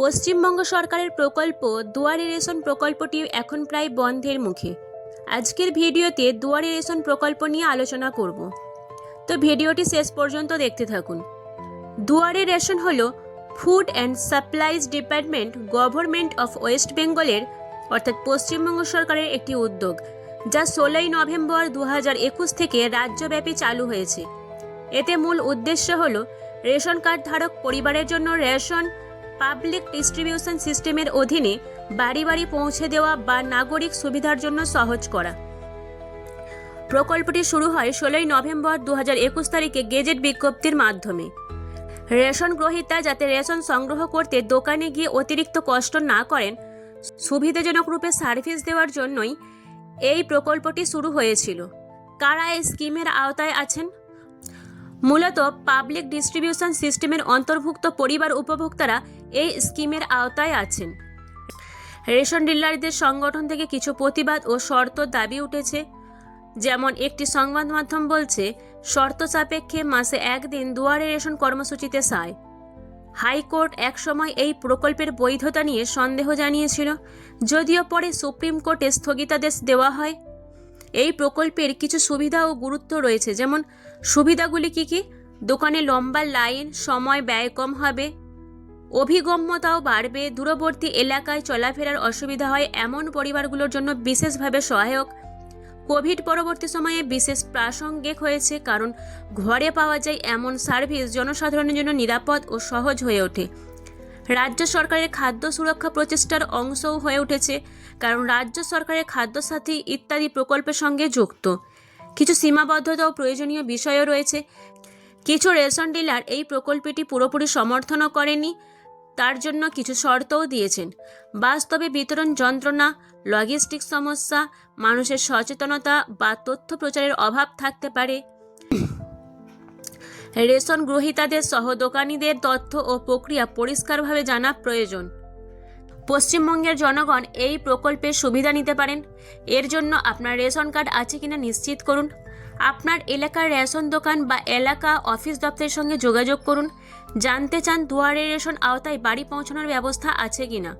পশ্চিমবঙ্গ সরকারের প্রকল্প দুয়ারে রেশন প্রকল্পটি এখন প্রায় বন্ধের মুখে। আজকের ভিডিওতে দুয়ারে রেশন প্রকল্প নিয়ে আলোচনা করব। তো ভিডিওটি শেষ পর্যন্ত দেখতে থাকুন। দুয়ারে রেশন হলো food and supplies department government of West বেঙ্গলের, অর্থাৎ পশ্চিমবঙ্গ সরকারের একটি উদ্যোগ, যা ষোলোই নভেম্বর দু একুশ থেকে রাজ্যব্যাপী চালু হয়েছে। এতে মূল উদ্দেশ্য হল রেশন কার্ড ধারক পরিবারের জন্য রেশন পাবলিক ডিস্ট্রিবিউশন সিস্টেমের অধীনে বাড়ি বাড়ি পৌঁছে দেওয়া বা নাগরিক সুবিধার জন্য সহজ করা। প্রকল্পটি শুরু হয় ষোলোই নভেম্বর দু একুশ তারিখে গেজেট বিজ্ঞপ্তির মাধ্যমে। রেশন গ্রহীতা যাতে রেশন সংগ্রহ করতে দোকানে গিয়ে অতিরিক্ত কষ্ট না করেন, সুবিধাজনক রূপে সার্ভিস দেওয়ার জন্যই এই প্রকল্পটি শুরু হয়েছিল। কারা এই স্কিমের আওতায় আছেন? মূলত পাবলিক ডিস্ট্রিবিউশন সিস্টেমের অন্তর্ভুক্ত পরিবার উপভোক্তারা এই স্কিমের আওতায় আছেন। রেশন ডিলারদের সংগঠন থেকে কিছু প্রতিবাদ ও শর্ত দাবি উঠেছে। যেমন একটি সংবাদ মাধ্যম বলছে, শর্ত সাপেক্ষে মাসে একদিন দুয়ারে রেশন কর্মসূচিতে সায় হাইকোর্ট একসময় এই প্রকল্পের বৈধতা নিয়ে সন্দেহ জানিয়েছিল, যদিও পরে সুপ্রিম কোর্টে স্থগিতাদেশ দেওয়া হয়। এই প্রকল্পের কিছু সুবিধা ও গুরুত্ব রয়েছে, যেমন সুবিধাগুলি কি কি? দোকানে লম্বা লাইন, সময় ব্যয় কম হবে, অভিগম্যতাও বাড়বে, দূরবর্তী এলাকায় চলাফেরার অসুবিধা হয় এমন পরিবারগুলোর জন্য বিশেষভাবে সহায়ক। কোভিড পরবর্তী সময়ে বিশেষ প্রাসঙ্গিক হয়েছে, কারণ ঘরে পাওয়া যায় এমন সার্ভিস জনসাধারণের জন্য নিরাপদ ও সহজ হয়ে ওঠে। রাজ্য সরকারের খাদ্য সুরক্ষা প্রচেষ্টার অংশও হয়ে উঠেছে, কারণ রাজ্য সরকারের খাদ্যসাথী ইত্যাদি প্রকল্পের সঙ্গে যুক্ত। কিছু সীমাবদ্ধতা ও প্রয়োজনীয় বিষয়ও রয়েছে। কিছু রেশন ডিলার এই প্রকল্পটি পুরোপুরি সমর্থনও করেনি, তার জন্য কিছু শর্তও দিয়েছেন। বাস্তবে বিতরণ যন্ত্রণা লজিস্টিক সমস্যা, মানুষের সচেতনতা বা তথ্য প্রচারের অভাব থাকতে পারে। রেশন গ্রহীতাদের সহ দোকানীদের তথ্য ও প্রক্রিয়া পরিষ্কারভাবে জানা প্রয়োজন। পশ্চিমবঙ্গের জনগণ এই প্রকল্পের সুবিধা নিতে পারেন। এর জন্য আপনার রেশন কার্ড আছে কিনা নিশ্চিত করুন। আপনার এলাকার রেশন দোকান বা এলাকা অফিস দপ্তরের সঙ্গে যোগাযোগ করুন। জানতে চান দুয়ারে রেশন আওতায় বাড়ি পৌঁছানোর ব্যবস্থা আছে কিনা।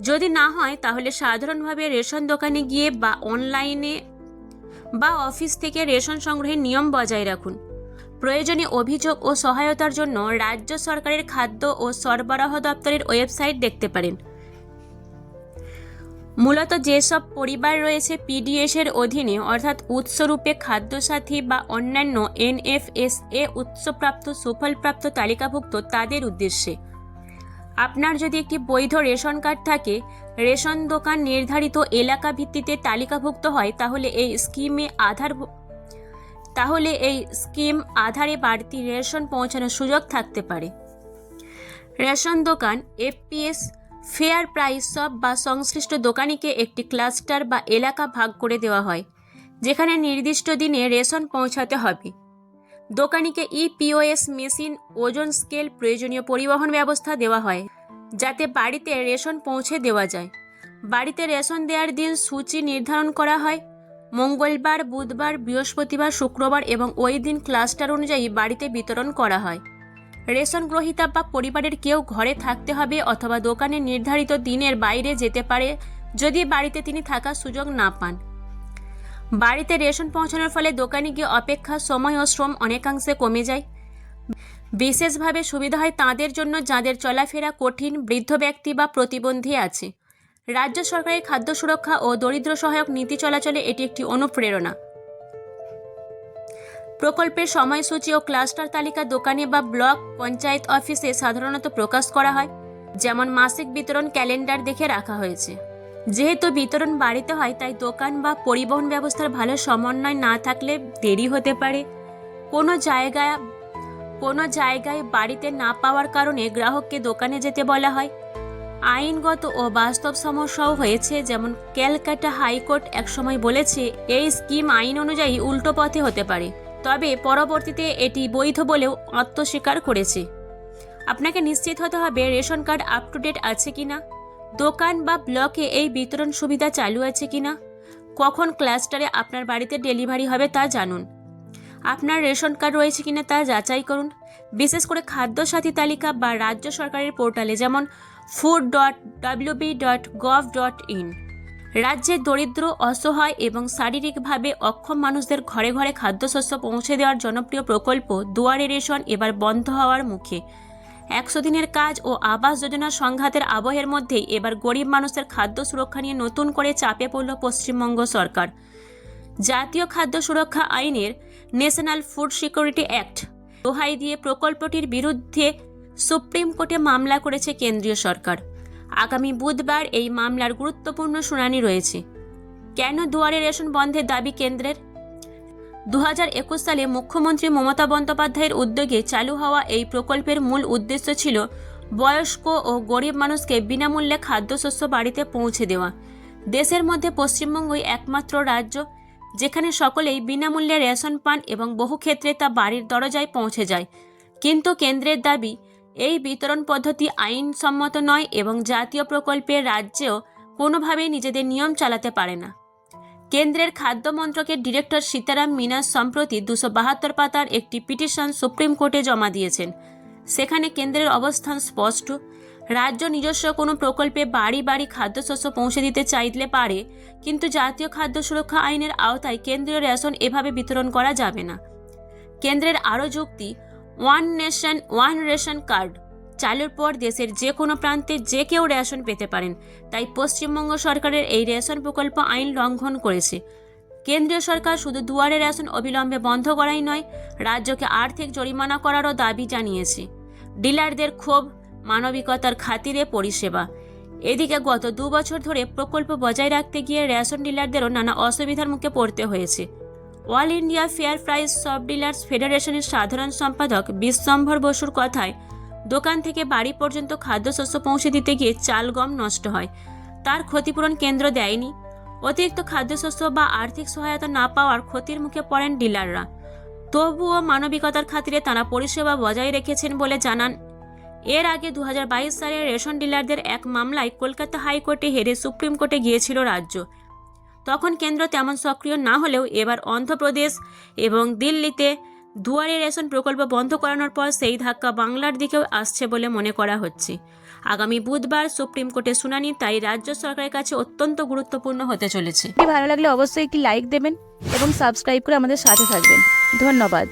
যদি না হয়, তাহলে সাধারণভাবে রেশন দোকানে গিয়ে বা অনলাইনে বা অফিস থেকে রেশন সংগ্রহের নিয়ম বজায় রাখুন। প্রয়োজনীয় অভিযোগ ও সহায়তার জন্য রাজ্য সরকারের খাদ্য ও সরবরাহ দপ্তরের ওয়েবসাইট দেখতে পারেন। মূলত যেসব পরিবার রয়েছে পিডিএস এর অধীনে, অর্থাৎ উৎসরূপে খাদ্যসাথী বা অন্যান্য এনএফএসএ উৎসপ্রাপ্ত, সুফলপ্রাপ্ত তালিকাভুক্ত তাদের উদ্দেশ্যে। আপনার যদি একটি বৈধ রেশন কার্ড থাকে, রেশন দোকান নির্ধারিত এলাকা ভিত্তিতে তালিকাভুক্ত হয়, তাহলে এই স্কিমে আধার তাহলে এই স্কিম আধারে বাড়তি রেশন পৌঁছানোর সুযোগ থাকতে পারে। রেশন দোকান, এফপিএস, ফেয়ার প্রাইস সব বা সংশ্লিষ্ট দোকানিকে একটি ক্লাস্টার বা এলাকা ভাগ করে দেওয়া হয়, যেখানে নির্দিষ্ট দিনে রেশন পৌঁছাতে হবে। দোকানিকে ইপিওএস মেশিন, ওজন স্কেল, প্রয়োজনীয় পরিবহন ব্যবস্থা দেওয়া হয়, যাতে বাড়িতে রেশন পৌঁছে দেওয়া যায়। বাড়িতে রেশন দেওয়ার দিন সূচি নির্ধারণ করা হয় মঙ্গলবার, বুধবার, বৃহস্পতিবার, শুক্রবার এবং ওই দিন ক্লাস্টার অনুযায়ী বাড়িতে বিতরণ করা হয়। রেশন গ্রহীতা বা পরিবারের কেউ ঘরে থাকতে হবে অথবা দোকানে নির্ধারিত দিনের বাইরে যেতে পারে যদি বাড়িতে তিনি থাকার সুযোগ না পান। বাড়িতে রেশন পৌঁছানোর ফলে দোকানে গিয়ে অপেক্ষা সময় ও শ্রম অনেকাংশে কমে যায়। বিশেষভাবে সুবিধা হয় তাঁদের জন্য যাদের চলাফেরা কঠিন, বৃদ্ধ ব্যক্তি বা প্রতিবন্ধী আছে। রাজ্য সরকারের খাদ্য সুরক্ষা ও দরিদ্র সহায়ক নীতি চলাচলে এটি একটি অনুপ্রেরণা। প্রকল্পের সময়সূচি ও ক্লাস্টার তালিকা দোকানে বা ব্লক পঞ্চায়েত অফিসে সাধারণত প্রকাশ করা হয়, যেমন মাসিক বিতরণ ক্যালেন্ডার দেখে রাখা হয়েছে। যেহেতু বিতরণ বাড়িতে হয়, তাই দোকান বা পরিবহন ব্যবস্থার ভালো সমন্বয় না থাকলে দেরি হতে পারে। কোনো জায়গায় কোনো জায়গায় বাড়িতে না পাওয়ার কারণে গ্রাহককে দোকানে যেতে বলা হয়। আইনগত ও বাস্তব সমস্যাও হয়েছে, যেমন ক্যালকাটা হাইকোর্ট একসময় বলেছে, এই স্কিম আইন অনুযায়ী উল্টো পথে হতে পারে। তবে পরবর্তীতে এটি বৈধ বলেও আত্মস্বীকার করেছে। আপনাকে নিশ্চিত হতে হবে, ration card up to date আছে কিনা? দোকান বা ব্লকে এই বিতরণ সুবিধা চালু আছে কি না কখন ক্লাস্টারে আপনার বাড়িতে ডেলিভারি হবে তা জানুন। আপনার রেশন কার্ড রয়েছে কিনা তা যাচাই করুন। বিশেষ করে খাদ্য সাথী তালিকা বা রাজ্য সরকারের পোর্টালে, যেমন food dot WB dot gov dot in রাজ্যের দরিদ্র, অসহায় এবং শারীরিকভাবে অক্ষম মানুষদের ঘরে ঘরে খাদ্যশস্য পৌঁছে দেওয়ার জনপ্রিয় প্রকল্প দুয়ারে রেশন এবার বন্ধ হওয়ার মুখে। একশো দিনের কাজ ও আবাস যোজনার সংঘাতের আবহের মধ্যেই এবার গরিব মানুষের খাদ্য সুরক্ষা নিয়ে নতুন করে চাপে পড়ল পশ্চিমবঙ্গ সরকার। জাতীয় খাদ্য সুরক্ষা আইনের ন্যাশনাল ফুড সিকিউরিটি অ্যাক্ট দোহাই দিয়ে প্রকল্পটির বিরুদ্ধে সুপ্রিম কোর্টে মামলা করেছে কেন্দ্রীয় সরকার। আগামী বুধবার এই মামলার গুরুত্বপূর্ণ শুনানি রয়েছে। কেন দুয়ারে রেশন বন্ধের দাবি কেন্দ্রের? দু সালে মুখ্যমন্ত্রী মমতা বন্দ্যোপাধ্যায়ের উদ্যোগে চালু হওয়া এই প্রকল্পের মূল উদ্দেশ্য ছিল বয়স্ক ও গরিব মানুষকে বিনামূল্যে খাদ্যশস্য বাড়িতে পৌঁছে দেওয়া। দেশের মধ্যে পশ্চিমবঙ্গই একমাত্র রাজ্য যেখানে সকলেই বিনামূল্যে রেশন পান এবং বহু ক্ষেত্রে তা বাড়ির দরজায় পৌঁছে যায়। কিন্তু কেন্দ্রের দাবি এই বিতরণ পদ্ধতি আইনসম্মত নয় এবং জাতীয় প্রকল্পে রাজ্যেও কোনোভাবেই নিজেদের নিয়ম চালাতে পারে না। কেন্দ্রের খাদ্য মন্ত্রকের ডিরেক্টর সীতারাম মিনাস সম্প্রতি দুশো বাহাত্তর পাতার একটি পিটিশন সুপ্রিম কোর্টে জমা দিয়েছেন। সেখানে কেন্দ্রের অবস্থান স্পষ্ট। রাজ্য নিজস্ব কোনো প্রকল্পে বাড়ি বাড়ি খাদ্যশস্য পৌঁছে দিতে চাইলে পারে, কিন্তু জাতীয় খাদ্য সুরক্ষা আইনের আওতায় কেন্দ্রীয় রেশন এভাবে বিতরণ করা যাবে না। কেন্দ্রের আরও যুক্তি one nation one ration card চালুর পর দেশের যে কোনো প্রান্তে যে কেউ রেশন পেতে পারেন। তাই পশ্চিমবঙ্গ সরকারের এই রেশন প্রকল্প আইন লঙ্ঘন করেছে। কেন্দ্রীয় সরকার শুধু দুয়ারে রেশন অবিলম্বে বন্ধ করাই নয়, রাজ্যকে আর্থিক জরিমানা করারও দাবি জানিয়েছে। ডিলারদের ক্ষোভ, মানবিকতার খাতিরে পরিষেবা। এদিকে গত দু বছর ধরে প্রকল্প বজায় রাখতে গিয়ে রেশন ডিলারদেরও নানা অসুবিধার মুখে পড়তে হয়েছে। অল ইন্ডিয়া ফেয়ার প্রাইস সব ডিলার্স ফেডারেশনের সাধারণ সম্পাদক বিশ্বম্ভর বসুর কথায়, দোকান থেকে বাড়ি পর্যন্ত খাদ্যশস্য পৌঁছে দিতে গিয়ে চাল গম নষ্ট হয়। তার ক্ষতিপূরণ কেন্দ্র দেয়নি। অতিরিক্ত খাদ্যশস্য বা আর্থিক সহায়তা না পাওয়ার ক্ষতির মুখে পড়েন ডিলাররা। তবুও মানবিকতার খাতিরে তারা পরিষেবা বজায় রেখেছেন বলে জানান। এর আগে দু সালে রেশন ডিলারদের এক মামলায় কলকাতা হাইকোর্টে হেরে সুপ্রিম কোর্টে গিয়েছিল রাজ্য। তখন কেন্দ্র তেমন সক্রিয় না হলেও এবার অন্ধ্রপ্রদেশ এবং দিল্লিতে দুয়ারে রেশন প্রকল্প বন্ধ করানোর পর সেই ধাক্কা বাংলার দিকেও আসছে বলে মনে করা হচ্ছে। আগামী বুধবার সুপ্রিম কোর্টে শুনানি, তাই রাজ্য সরকারের কাছে অত্যন্ত গুরুত্বপূর্ণ হতে চলেছে। ভালো লাগলে অবশ্যই একটি লাইক দেবেন এবং সাবস্ক্রাইব করে আমাদের সাথে থাকবেন। ধন্যবাদ।